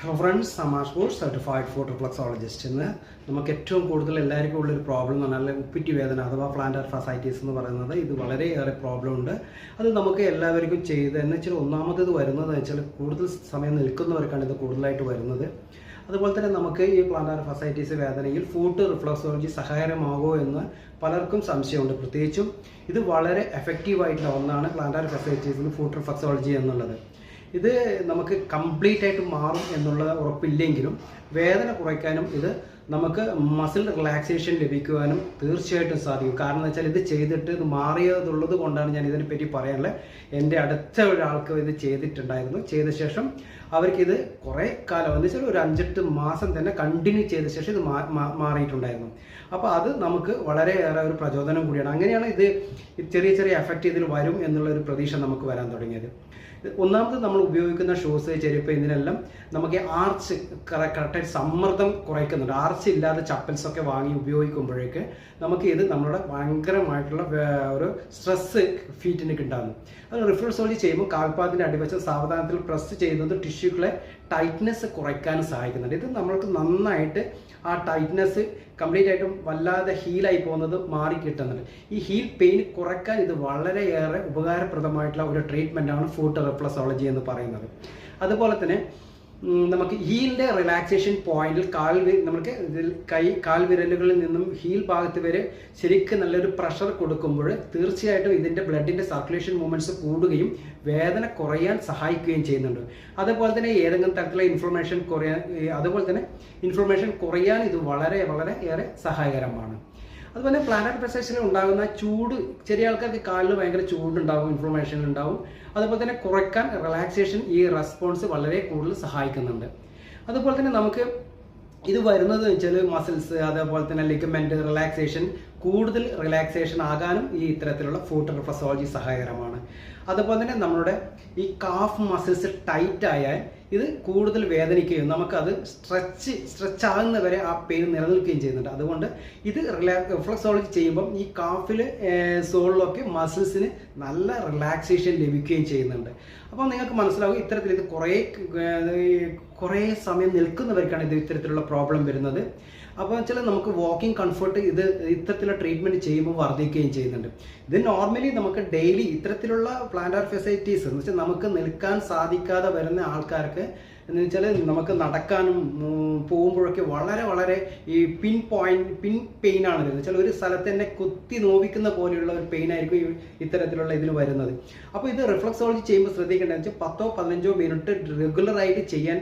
Hello friends സമാഷ് board certified ഫോട്ടോപ്ലക്സോളജിസ്റ്റ് എന്ന് നമുക്ക് ഏറ്റവും കൂടുതൽ എല്ലാവർക്കും ഉള്ളൊരു പ്രോബ്ലം എന്ന് പറഞ്ഞാൽ ഉപ്പിറ്റി വേദന അഥവാ പ്ലാന്റർ ഫസൈറ്റീസ് എന്ന് പറയുന്നത് ഇത് വളരെയേറെ പ്രോബ്ലം ഉണ്ട്. അത് നമുക്ക് എല്ലാവർക്കും ചെയ്ത് എന്ന് വെച്ചാൽ ഒന്നാമത്തേത് വരുന്നത് വെച്ചാൽ കൂടുതൽ സമയം നിൽക്കുന്നവർക്കാണ് ഇത് കൂടുതലായിട്ട് വരുന്നത്. അതുപോലെ തന്നെ നമുക്ക് ഈ പ്ലാന്റാർ ഫസൈറ്റീസ് വേദനയിൽ ഫുഡ് റിഫ്ലക്സോളജി സഹായകരമാകുമോ എന്ന് പലർക്കും സംശയമുണ്ട്. പ്രത്യേകിച്ചും ഇത് വളരെ എഫക്റ്റീവായിട്ടുള്ള ഒന്നാണ് പ്ലാന്റാർ ഫസൈറ്റീസിന് ഫുഡ് റിഫ്ലക്സോളജി എന്നുള്ളത്. ഇത് നമുക്ക് കംപ്ലീറ്റ് ആയിട്ട് മാറും എന്നുള്ള ഉറപ്പില്ലെങ്കിലും വേദന കുറയ്ക്കാനും ഇത് നമുക്ക് മസിൽ റിലാക്സേഷൻ ലഭിക്കുവാനും തീർച്ചയായിട്ടും സാധിക്കും. കാരണം എന്ന് വെച്ചാൽ ഇത് ചെയ്തിട്ട് ഇത് മാറിയതുള്ളത് കൊണ്ടാണ് ഞാൻ ഇതിനെപ്പറ്റി പറയാനുള്ളത്. എന്റെ അടുത്ത ഒരാൾക്ക് ഇത് ചെയ്തിട്ടുണ്ടായിരുന്നു. ചെയ്ത ശേഷം അവർക്കിത് കുറേ കാലം എന്ന് വെച്ചാൽ ഒരു അഞ്ചെട്ട് മാസം തന്നെ കണ്ടിന്യൂ ചെയ്ത ശേഷം ഇത് മാറിയിട്ടുണ്ടായിരുന്നു. അപ്പോൾ അത് നമുക്ക് വളരെയേറെ ഒരു പ്രചോദനം കൂടിയാണ്. അങ്ങനെയാണ് ഇത് ചെറിയ ചെറിയ എഫക്റ്റ് ഇതിൽ വരും എന്നുള്ള ഒരു പ്രതീക്ഷ നമുക്ക് വരാൻ തുടങ്ങിയത്. ഒന്നാമത് നമ്മൾ ഉപയോഗിക്കുന്ന ഷൂസ് ചെരുപ്പ് ഇതിനെല്ലാം നമുക്ക് ആർച്ച് കറക്റ്റായിട്ട് സമ്മർദ്ദം കുറയ്ക്കുന്നുണ്ട്. ആർച്ച് ഇല്ലാതെ ചപ്പൽസ് ഒക്കെ വാങ്ങി ഉപയോഗിക്കുമ്പോഴേക്ക് നമുക്ക് ഇത് നമ്മുടെ ഭയങ്കരമായിട്ടുള്ള ഒരു സ്ട്രെസ് ഫീറ്റിന് കിട്ടാവുന്നു അത് റിഫ്ലക്സോളജി ചെയ്യുമ്പോൾ കാൽപാദത്തിന്റെ അടിവശം സാവധാനത്തിൽ പ്രസ് ചെയ്യുന്നത് ടിഷ്യൂകളെ ടൈറ്റ്നെസ് കുറയ്ക്കാൻ സഹായിക്കുന്നുണ്ട്. ഇത് നമ്മൾക്ക് നന്നായിട്ട് ആ ടൈറ്റ്നെസ് കംപ്ലീറ്റ് ആയിട്ടും വല്ലാതെ ഹീലായി പോകുന്നത് മാറി കിട്ടുന്നുണ്ട്. ഈ ഹീൽ പെയിൻ കുറയ്ക്കാൻ ഇത് വളരെയേറെ ഉപകാരപ്രദമായിട്ടുള്ള ഒരു ട്രീറ്റ്മെന്റ് ആണ് ഫുഡ് റിപ്ലസോളജി എന്ന് പറയുന്നത്. അതുപോലെ തന്നെ നമുക്ക് ഹീലിന്റെ റിലാക്സേഷൻ പോയിന്റിൽ കാൽ നമുക്ക് കൈ കാൽ വിരലുകളിൽ നിന്നും ഹീൽ ഭാഗത്ത് വരെ ശരിക്കും നല്ലൊരു പ്രഷർ കൊടുക്കുമ്പോൾ തീർച്ചയായിട്ടും ഇതിന്റെ ബ്ലഡിന്റെ സർക്കുലേഷൻ മൂവ്മെന്റ്സ് കൂടുകയും വേദന കുറയാൻ സഹായിക്കുകയും ചെയ്യുന്നുണ്ട്. അതുപോലെ തന്നെ ഏതെങ്കിലും തരത്തിലുള്ള ഇൻഫർമേഷൻ കുറയാൻ അതുപോലെ തന്നെ ഇൻഫർമേഷൻ കുറയാൻ ഇത് വളരെ വളരെ ഏറെ സഹായകരമാണ്. അതുപോലെ പ്ലാനറ്റ് പ്രസേഷനിൽ ഉണ്ടാകുന്ന ചൂട് ചെറിയ ആൾക്കാർക്ക് കാലിൽ ഭയങ്കര ചൂടുണ്ടാവും ഇൻഫ്ലമേഷൻ ഉണ്ടാവും. അതുപോലെ തന്നെ കുറയ്ക്കാൻ റിലാക്സേഷൻ ഈ റെസ്പോൺസ് വളരെ കൂടുതൽ സഹായിക്കുന്നുണ്ട്. അതുപോലെ തന്നെ നമുക്ക് ഇത് വരുന്നത് വെച്ചാൽ മസിൽസ് അതേപോലെ തന്നെ ലിഗമെന്റ് റിലാക്സേഷൻ കൂടുതൽ റിലാക്സേഷൻ ആകാനും ഈ ഇത്തരത്തിലുള്ള ഫുഡ് റിഫസോളജി സഹായകരമാണ്. അതുപോലെ തന്നെ നമ്മുടെ ഈ കാഫ് മസിൽസ് ടൈറ്റ് ആയാൽ ഇത് കൂടുതൽ വേദനിക്കുകയും നമുക്കത് സ്ട്രെച്ച് സ്ട്രെച്ച് ആകുന്നവരെ ആ പെയിൻ നിലനിൽക്കുകയും ചെയ്യുന്നുണ്ട്. അതുകൊണ്ട് ഇത് റിലാ റിഫ്ലക്സോളജി ചെയ്യുമ്പം ഈ കാഫിൽ സോളിലൊക്കെ മസിൽസിന് നല്ല റിലാക്സേഷൻ ലഭിക്കുകയും ചെയ്യുന്നുണ്ട്. അപ്പോൾ നിങ്ങൾക്ക് മനസ്സിലാവും ഇത്തരത്തിൽ ഇത് കുറേ കുറേ സമയം നിൽക്കുന്നവർക്കാണ് ഇത് ഇത്തരത്തിലുള്ള പ്രോബ്ലം വരുന്നത്. അപ്പോൾ വെച്ചാൽ നമുക്ക് വാക്കിംഗ് കംഫർട്ട് ഇത് ഇത്തരത്തിലുള്ള ട്രീറ്റ്മെന്റ് ചെയ്യുമ്പോൾ വർദ്ധിക്കുകയും ചെയ്യുന്നുണ്ട്. ഇത് നോർമലി നമുക്ക് ഡെയിലി ഇത്തരത്തിലുള്ള പ്ലാന്റാർ ഫെസിലിറ്റീസ് എന്ന് വെച്ചാൽ നമുക്ക് നിൽക്കാൻ സാധിക്കാതെ വരുന്ന ആൾക്കാർക്ക് എന്ന് വെച്ചാൽ നമുക്ക് നടക്കാനും പോകുമ്പോഴൊക്കെ വളരെ വളരെ ഈ പിൻ പോയിന്റ് പിൻ പെയിൻ ആണ് വരുന്നത്. വെച്ചാൽ ഒരു സ്ഥലത്ത് തന്നെ കുത്തി നോവിക്കുന്ന പോലെയുള്ള ഒരു പെയിൻ ആയിരിക്കും ഇത്തരത്തിലുള്ള ഇതിൽ വരുന്നത്. അപ്പോൾ ഇത് റിഫ്ലക്സോളജി ചെയ്യുമ്പോൾ ശ്രദ്ധിക്കേണ്ടതെന്ന് വെച്ചാൽ പത്തോ പതിനഞ്ചോ മിനിറ്റ് റെഗുലറായിട്ട് ചെയ്യാൻ